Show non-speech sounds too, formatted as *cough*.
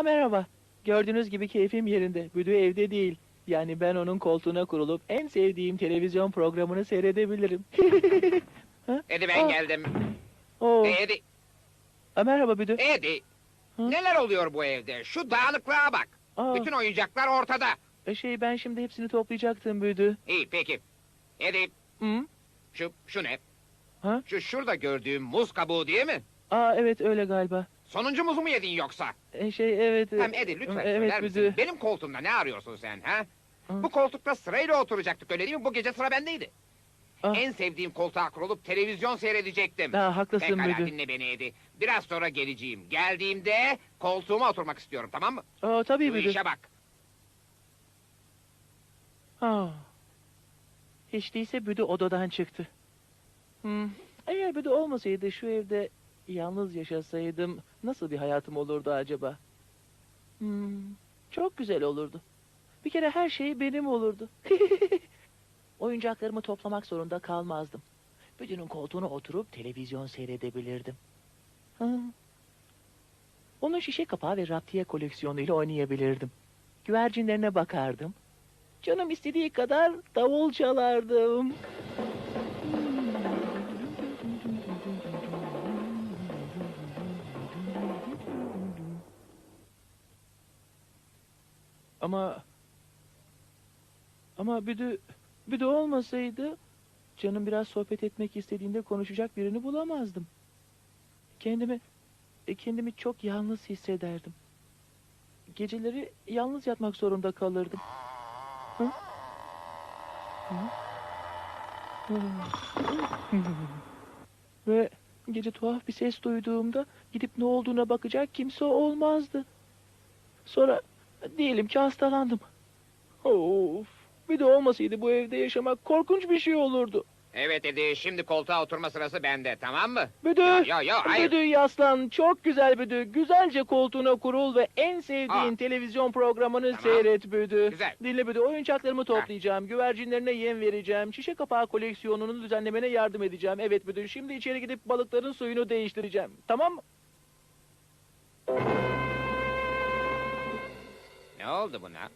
Ha merhaba. Gördüğünüz gibi keyfim yerinde. Büdü evde değil. Yani ben onun koltuğuna kurulup en sevdiğim televizyon programını seyredebilirim. *laughs* Edi ben Aa. geldim. Oo. Edi, Ha, merhaba Büdü. Edi. Hı? Neler oluyor bu evde? Şu dağınıklığa bak. Aa, Bütün oyuncaklar ortada. e, şey ben şimdi hepsini toplayacaktım Büdü. İyi peki. Edi, Hı? şu, şu ne? Ha? Şu şurada gördüğüm muz kabuğu değil mi? Aa evet öyle galiba. Sonuncu muzu mu yedin yoksa? E, şey evet. e, Hem Edi lütfen evet, söyler misin? Büdü. Benim koltuğumda ne arıyorsun sen ha? Hı. Bu koltukta sırayla oturacaktık öyle değil mi? Bu gece sıra bendeydi. Ah. En sevdiğim koltuğa kurulup televizyon seyredecektim. Ha, haklısın Pekala Büdü. dinle beni Edi. Biraz sonra geleceğim. Geldiğimde koltuğuma oturmak istiyorum tamam mı? Aa, tabii Bu Büdü. işe bak. Ha. Hiç değilse Büdü odadan çıktı. Hmm. Eğer Büdü olmasaydı şu evde yalnız yaşasaydım nasıl bir hayatım olurdu acaba? Hmm. Çok güzel olurdu. Bir kere her şey benim olurdu. *laughs* Oyuncaklarımı toplamak zorunda kalmazdım. Büdü'nün koltuğuna oturup televizyon seyredebilirdim. Ha. Onun şişe kapağı ve raptiye koleksiyonuyla oynayabilirdim. Güvercinlerine bakardım. Canım istediği kadar davul çalardım. Ama ama büdü büdü olmasaydı canım biraz sohbet etmek istediğinde konuşacak birini bulamazdım. Kendimi e, kendimi çok yalnız hissederdim. Geceleri yalnız yatmak zorunda kalırdım. Hı? Hı? Ve gece tuhaf bir ses duyduğumda gidip ne olduğuna bakacak kimse olmazdı. Sonra diyelim ki hastalandım. Of, bir de olmasaydı bu evde yaşamak korkunç bir şey olurdu. Evet Edi şimdi koltuğa oturma sırası bende tamam mı? Büdü, Ya ya ya hayır. Büdü yaslan, çok güzel Büdü. Güzelce koltuğuna kurul ve en sevdiğin Aa. televizyon programını Tamam. seyret Büdü. Güzel. Dinle Büdü, oyuncaklarımı toplayacağım, güvercinlerine yem vereceğim, şişe kapağı koleksiyonunu düzenlemene yardım edeceğim. Evet Büdü, şimdi içeri gidip balıkların suyunu değiştireceğim. Tamam mı? Ne oldu buna?